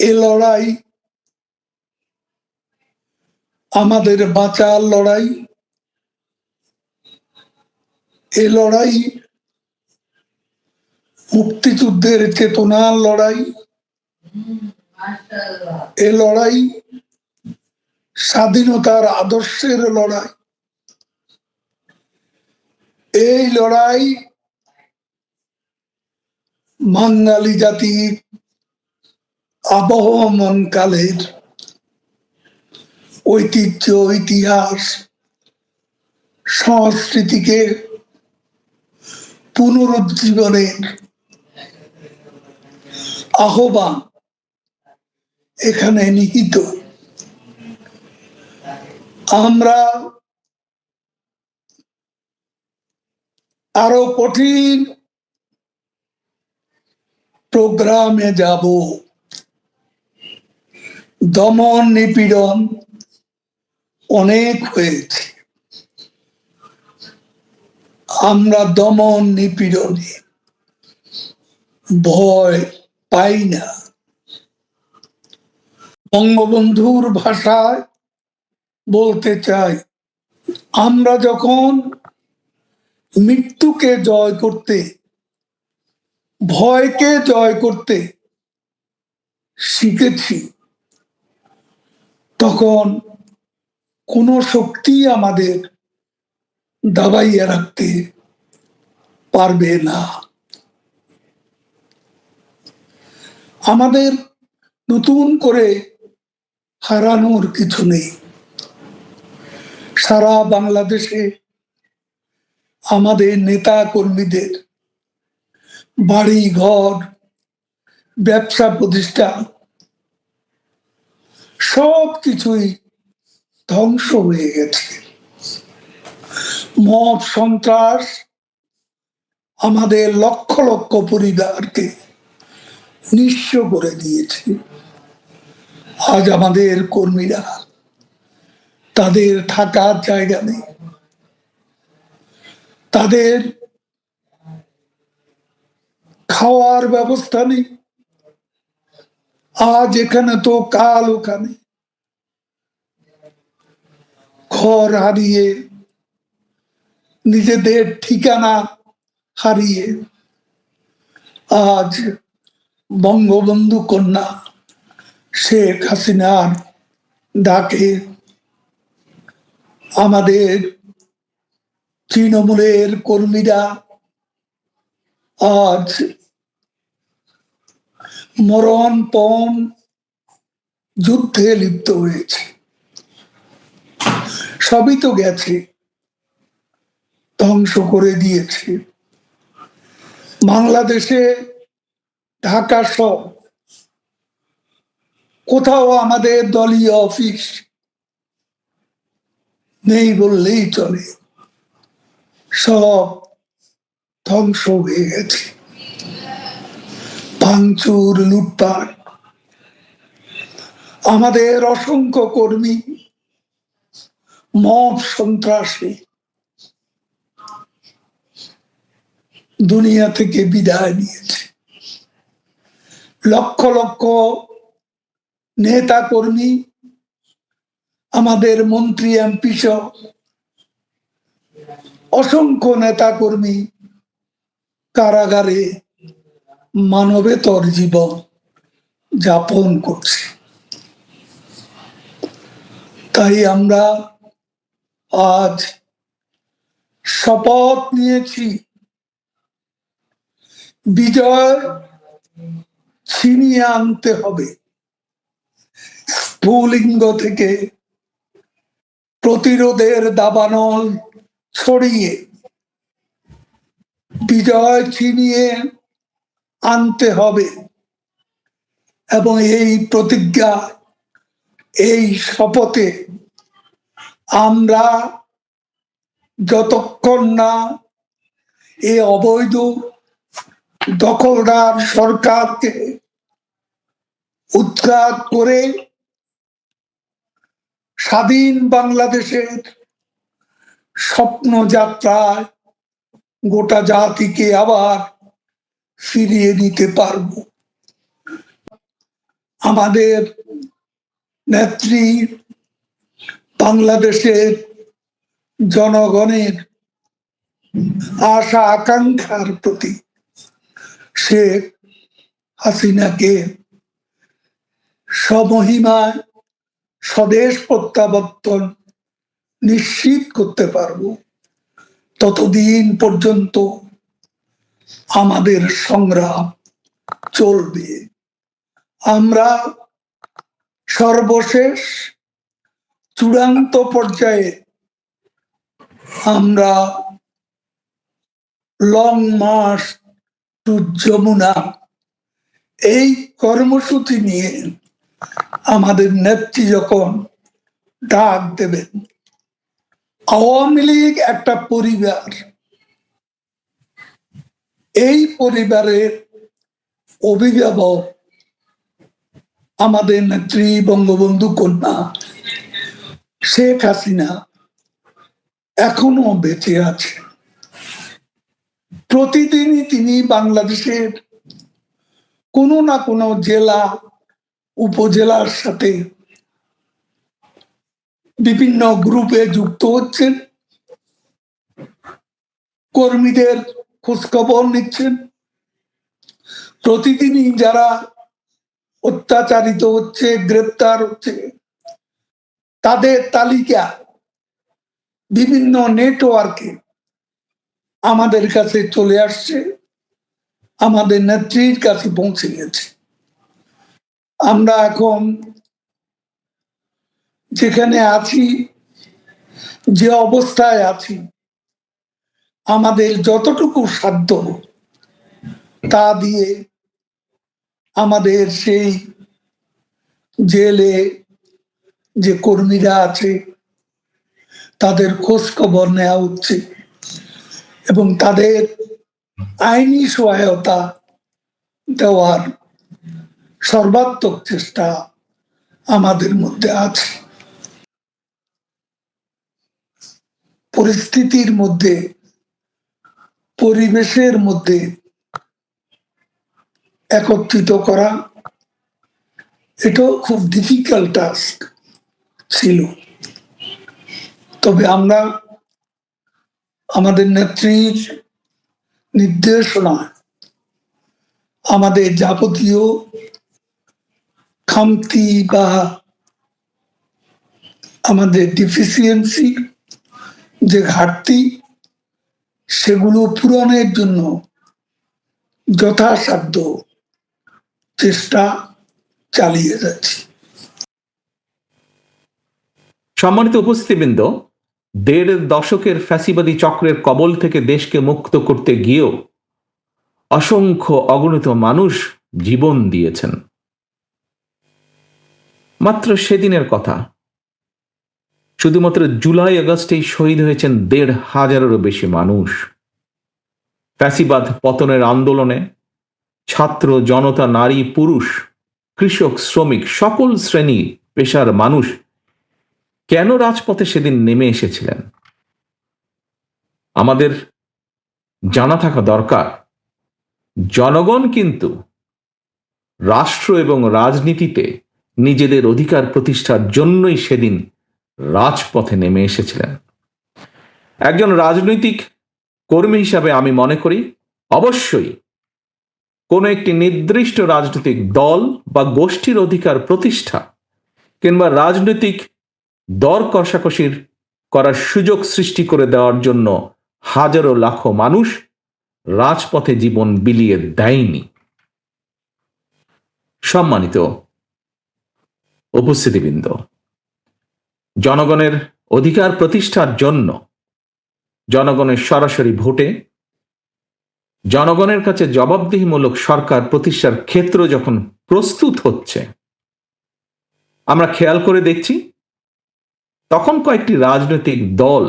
এ লড়াই, আমাদের বাঁচার লড়াই, এ লড়াই, মুক্তিযুদ্ধের চেতনার লড়াই, এ লড়াই, স্বাধীনতার আদর্শের লড়াই। এই লড়াই বাঙালি জাতির আবহমান কালের ঐতিহ্য ইতিহাস সংস্কৃতিকে পুনরুজ্জীবনের আহ্বান এখানে নিহিত। আমরা আরও কঠিন প্রোগ্রামে যাব। দমন নিপীড়ন অনেক হয়েছে। আমরা দমন নিপীড়নে ভয় পাই না। বঙ্গবন্ধুর ভাষায় বলতে চাই, আমরা যখন মৃত্যুকে জয় করতে, ভয়কে জয় করতে শিখেছি তখন কোনো শক্তি আমাদের দাবাইয়া রাখতে পারবে না। আমাদের নতুন করে হারানোর কিছু নেই। সারা বাংলাদেশে আমাদের নেতা কর্মীদের বাড়ি ঘর ব্যবসা প্রতিষ্ঠান সব কিছুই ধ্বংস হয়ে গেছে। মব সন্ত্রাস আমাদের লক্ষ লক্ষ পরিবারকে নিঃস্ব করে দিয়েছে। আজ আমাদের কর্মীরা তাদের থাকার জায়গা নেই। তাদের খাওয়ার ব্যবস্থা নেই। আজ এখানে তো কাল ওখানে। ঘর হারিয়ে, নিজেদের ঠিকানা হারিয়ে, আজ বঙ্গবন্ধু কন্যা শেখ হাসিনার ডাকে আমাদের তৃণমূলের কর্মীরা আজ মরণপণ যুদ্ধে লিপ্ত হয়েছে। সবই তো গেছে, ধ্বংস করে দিয়েছে। বাংলাদেশে ঢাকা সহ কোথাও আমাদের দলীয় অফিস নেই বললেই চলে। সব ধ্বংস হয়ে গেছে। ভাঙচুর, লুটপাট। আমাদের অসংখ্য কর্মী মব সন্ত্রাসী। দুনিয়া থেকে বিদায় নিয়েছে। লক্ষ লক্ষ নেতা কর্মী, আমাদের মন্ত্রী, এমপি সহ অসংখ্য নেতা কর্মী কারাগারে মানবেতর জীবন যাপন করছে। তাই আমরা আজ শপথ নিয়েছি। বিজয় ছিনিয়ে আনতে হবে। স্ফুলিঙ্গ থেকে প্রতিরোধের দাবানল ছড়িয়ে বিজয় ছিনিয়ে আনতে হবে। এবং এই প্রতিজ্ঞা, এই শপথে আমরা যতক্ষণ না এ অবৈধ দখলদার সরকারকে উৎখাত করে স্বাধীন বাংলাদেশের স্বপ্ন যাত্রায় গোটা জাতিকে আবার ফিরিয়ে দিতে পারব। আমাদের নেত্রী বাংলাদেশের জনগণের আশা আকাঙ্ক্ষার প্রতি শেখ হাসিনাকে সমহিমায় স্বদেশ প্রত্যাবর্তন নিশ্চিত করতে পারব। ততদিন পর্যন্ত আমাদের সংগ্রাম চলবে। আমরা সর্বশেষ চূড়ান্ত পর্যায়ে আমরা লং মার্চ টু যমুনা, এই কর্মসূচি নিয়ে আমাদের নেত্রী যখন ডাক দেবেন, আওয়ামী লীগ একটা পরিবার এই পরিবারের অভিভাবক, আমাদের নেত্রী, বঙ্গবন্ধু কন্যা, শেখ হাসিনা এখনও বেঁচে আছে। প্রতিদিনই তিনি বাংলাদেশের কোনো না কোনো জেলা, উপজেলার সাথে বিভিন্ন গ্রুপে যুক্ত হচ্ছেন। কর্মীদের খোঁজখবর নিচ্ছেন। প্রতিদিনই যারা অত্যাচারিত হচ্ছে, গ্রেপ্তার হচ্ছে, তাদের তালিকা বিভিন্ন নেটওয়ার্কে আমাদের কাছে চলে আসছে, আমাদের নেত্রীর কাছে পৌঁছে গেছে। আমরা এখন যেখানে আছি, যে অবস্থায় আছি আমাদের যতটুকু সাধ্য, তা দিয়ে আমাদের সেই জেলে যে কর্মীরা আছে, তাদের খোঁজ খবর নেওয়া হচ্ছে এবং তাদের আইনি সহায়তা দেওয়ার সর্বাত্মক চেষ্টা আমাদের মধ্যে আছে। পরিস্থিতির মধ্যে পরিবেশের মধ্যে একত্রিত করা, এটাও খুব ডিফিকাল্ট টাস্ক ছিল। তবে আমরা আমাদের নেত্রীর নির্দেশনা, আমাদের যাবতীয় খামতি বা আমাদের ডিফিসিয়েন্সি যে ঘাটতি সেগুলো পূরণের জন্য যথাসাধ্য চেষ্টা চালিয়ে যাচ্ছি। সম্মানিত উপস্থিতিবৃন্দ, দেড় দশকের ফ্যাসিবাদী চক্রের কবল থেকে দেশকে মুক্ত করতে গিয়েও অসংখ্য অগণিত মানুষ জীবন দিয়েছেন। মাত্র সেদিনের কথা শুধুমাত্র জুলাই আগস্টেই শহীদ হয়েছেন দেড় হাজারেরও বেশি মানুষ। ফ্যাসিবাদ পতনের আন্দোলনে ছাত্র, জনতা, নারী, পুরুষ, কৃষক, শ্রমিক, সকল শ্রেণি পেশার মানুষ কেন রাজপথে সেদিন নেমে এসেছিলেন? আমাদের জানা থাকা দরকার, জনগণ কিন্তু রাষ্ট্র এবং রাজনীতিতে নিজেদের অধিকার প্রতিষ্ঠার জন্যই সেদিন রাজপথে নেমে এসেছিলেন। একজন রাজনৈতিক কর্মী হিসাবে আমি মনে করি, অবশ্যই কোনো একটি নির্দিষ্ট রাজনৈতিক দল বা গোষ্ঠীর অধিকার প্রতিষ্ঠা কিংবা রাজনৈতিক দর কষাকষির করার সুযোগ সৃষ্টি করে দেওয়ার জন্য হাজারো লাখো মানুষ রাজপথে জীবন বিলিয়ে দেয়নি। সম্মানিত উপস্থিতিবৃন্দ জনগণের অধিকার প্রতিষ্ঠার জন্য জনগণের সরাসরি ভোটে, জনগণের কাছে জবাবদিহিমূলক সরকার প্রতিষ্ঠার ক্ষেত্র যখন প্রস্তুত হচ্ছে, আমরা খেয়াল করে দেখছি, তখন কয়েকটি রাজনৈতিক দল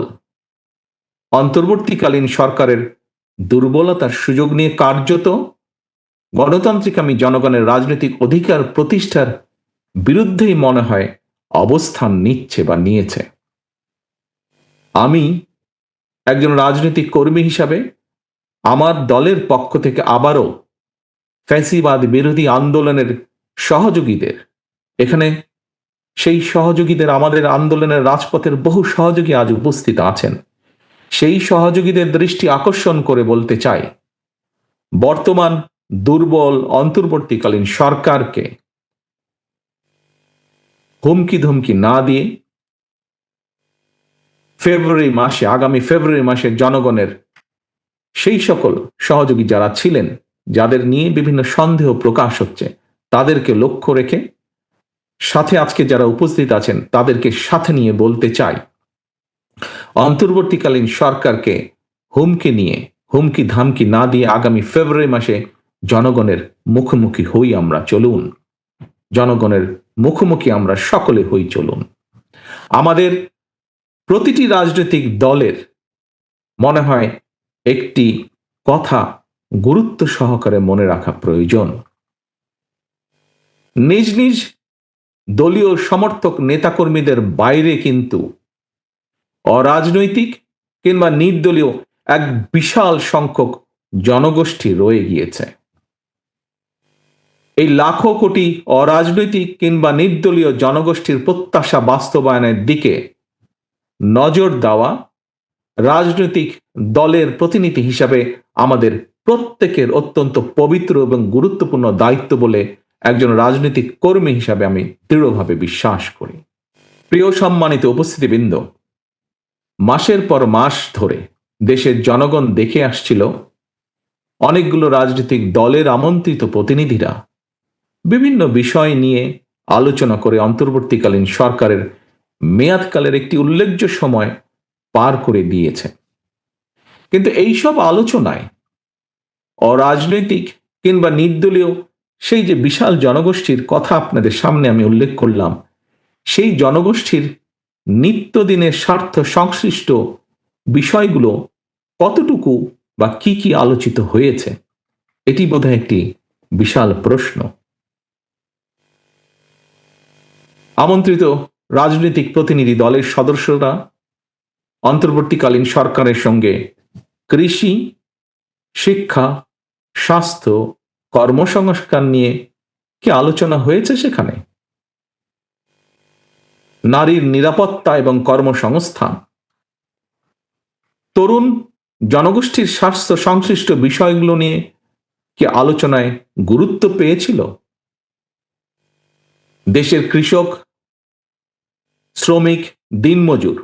অন্তর্বর্তীকালীন সরকারের দুর্বলতার সুযোগ নিয়ে কার্যত গণতান্ত্রিক আমি জনগণের রাজনৈতিক অধিকার প্রতিষ্ঠার বিরুদ্ধেই মনে হয় অবস্থান নিচ্ছে বা নিয়েছে। আমি একজন রাজনৈতিক কর্মী হিসাবে আমার দলের পক্ষ থেকে আবারও ফ্যাসিবাদ বিরোধী আন্দোলনের সহযোগীদের, এখানে সেই সহযোগীদের আমাদের আন্দোলনের রাজপথের বহু সহযোগী আজ উপস্থিত আছেন। সেই সহযোগীদের দৃষ্টি আকর্ষণ করে বলতে চাই, বর্তমান দুর্বল অন্তর্বর্তীকালীন সরকারকে হুমকি ধমকি না দিয়ে ফেব্রুয়ারি মাসে, আগামী ফেব্রুয়ারি মাসে জনগণের সেই সকল সহযোগী যারা ছিলেন, যাদের নিয়ে বিভিন্ন সন্দেহ প্রকাশ হচ্ছে, তাদেরকে লক্ষ্য রেখে সাথে আজকে যারা উপস্থিত আছেন, তাদেরকে সাথে নিয়ে বলতে চাই। অন্তর্বর্তীকালীন সরকারকে হুমকি নিয়ে হুমকি ধামকি না দিয়ে আগামী ফেব্রুয়ারি মাসে জনগণের মুখোমুখি হই আমরা, চলুন। জনগণের মুখোমুখি আমরা সকলে হই চলুন। আমাদের প্রতিটি রাজনৈতিক দলের মনে হয় একটি কথা গুরুত্ব সহকারে মনে রাখা প্রয়োজন। নিজ নিজ দলীয় সমর্থক নেতাকর্মীদের বাইরে কিন্তু অরাজনৈতিক কিংবা নির্দলীয় এক বিশাল সংখ্যক জনগোষ্ঠী রয়ে গিয়েছে। এই লাখো কোটি অরাজনৈতিক কিংবা নির্দলীয় জনগোষ্ঠীর প্রত্যাশা বাস্তবায়নের দিকে নজর দেওয়া রাজনৈতিক দলের প্রতিনিধি হিসাবে আমাদের প্রত্যেকের অত্যন্ত পবিত্র এবং গুরুত্বপূর্ণ দায়িত্ব বলে একজন রাজনৈতিক কর্মী হিসাবে আমি দৃঢ়ভাবে বিশ্বাস করি। প্রিয় সম্মানিত উপস্থিতিবৃন্দ, মাসের পর মাস ধরে দেশের জনগণ দেখে আসছিল, অনেকগুলো রাজনৈতিক দলের আমন্ত্রিত প্রতিনিধিরা বিভিন্ন বিষয় নিয়ে আলোচনা করে অন্তর্বর্তীকালীন সরকারের মেয়াদকালের একটি উল্লেখ্য সময় পার করে দিয়েছে। কিন্তু এইসব আলোচনায় অরাজনৈতিক কিংবা নির্দলীয় সেই যে বিশাল জনগোষ্ঠীর কথা আপনাদের সামনে আমি উল্লেখ করলাম, সেই জনগোষ্ঠীর নিত্যদিনের স্বার্থ সংশ্লিষ্ট বিষয়গুলো কতটুকু বা কি কি আলোচিত হয়েছে, এটি বোধহয় একটি বিশাল প্রশ্ন। আমন্ত্রিত রাজনৈতিক প্রতিনিধি দলের সদস্যরা অন্তর্বর্তীকালীন সরকারের সঙ্গে কৃষি, শিক্ষা, স্বাস্থ্য কর্মসংস্কার নিয়ে কি আলোচনা হয়েছে সেখানে? নারীর নিরাপত্তা এবং কর্মসংস্থান। তরুণ জনগোষ্ঠীর স্বাস্থ্য সংশ্লিষ্ট বিষয়গুলো নিয়ে কি আলোচনায় গুরুত্ব পেয়েছিল? দেশের কৃষক শ্রমিক, দিনমজুর।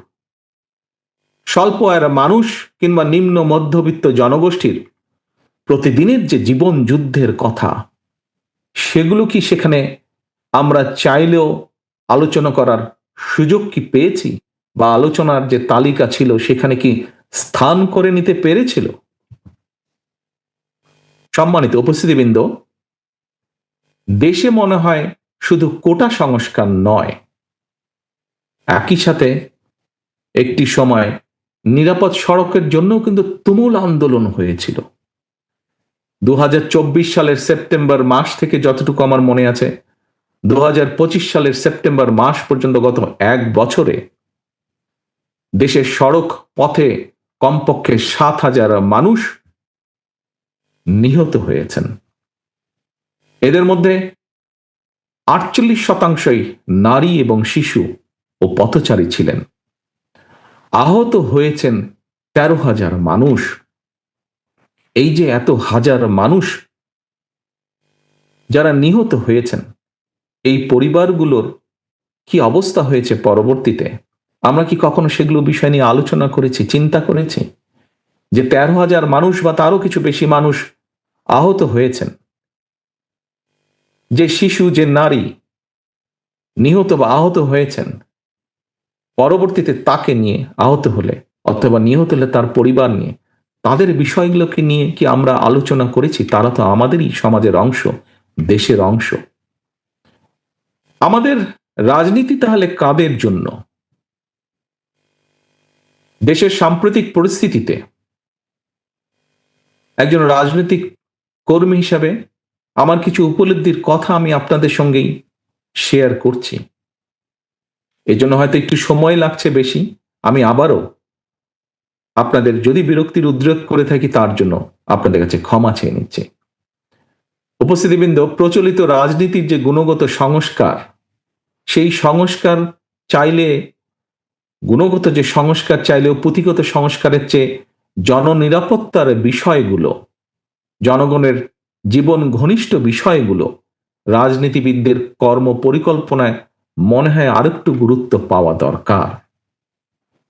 স্বল্প আয়ের মানুষ কিংবা নিম্ন মধ্যবিত্ত জনগোষ্ঠীর প্রতিদিনের যে জীবন যুদ্ধের কথা, সেগুলো কি সেখানে আমরা চাইলেও আলোচনা করার সুযোগ কি পেয়েছি? বা আলোচনার যে তালিকা ছিল, সেখানে কি স্থান করে নিতে পেরেছিল? সম্মানিত উপস্থিতিবৃন্দ, দেশে মনে হয় শুধু কোটা সংস্কার নয় একই সাথে একটি সময় নিরাপদ সড়কের জন্য কিন্তু তুমুল আন্দোলন হয়েছিল। দু হাজার চব্বিশ সালের সেপ্টেম্বর মাস থেকে যতটুকু আমার মনে আছে দু হাজার পঁচিশ সালের সেপ্টেম্বর মাস পর্যন্ত গত এক বছরে দেশের সড়ক পথে কমপক্ষে সাত হাজার মানুষ নিহত হয়েছেন। এদের মধ্যে আটচল্লিশ শতাংশই নারী এবং শিশু। ও পথচারী ছিলেন। আহত হয়েছেন তেরো হাজার মানুষ। এই যে এত হাজার মানুষ যারা নিহত হয়েছেন, এই পরিবারগুলোর কি অবস্থা হয়েছে পরবর্তীতে? আমরা কি কখনো সেগুলো বিষয় নিয়ে আলোচনা করেছি, চিন্তা করেছি? যে তেরো হাজার মানুষ বা তারও কিছু বেশি মানুষ আহত হয়েছেন। যে শিশু, যে নারী নিহত বা আহত হয়েছেন পরবর্তীতে তাকে নিয়ে আহত হলে অথবা নিহত হলে তার পরিবার নিয়ে, তাদের বিষয়গুলোকে নিয়ে কি আমরা আলোচনা করেছি? তারা তো আমাদেরই সমাজের অংশ, দেশের অংশ। আমাদের রাজনীতি তাহলে কাদের জন্য? দেশের সাম্প্রতিক পরিস্থিতিতে একজন রাজনৈতিক কর্মী হিসাবে আমার কিছু উপলব্ধির কথা আমি আপনাদের সঙ্গেই শেয়ার করছি। এই জন্য হয়তো একটু সময় লাগছে বেশি। আমি আবারও আপনাদের যদি বিরক্তির উদ্রেক করে থাকি তার জন্য আপনাদের কাছে ক্ষমা চেয়ে নিচ্ছি। উপস্থিতিবৃন্দ, প্রচলিত রাজনীতির যে গুণগত সংস্কার, সেই সংস্কার চাইলে, গুণগত যে সংস্কার চাইলেও পুঁথিগত সংস্কারের চেয়ে জননিরাপত্তার বিষয়গুলো, জনগণের জীবন ঘনিষ্ঠ বিষয়গুলো রাজনীতিবিদদের কর্ম পরিকল্পনায় মনে হয় আরেকটু গুরুত্ব পাওয়া দরকার।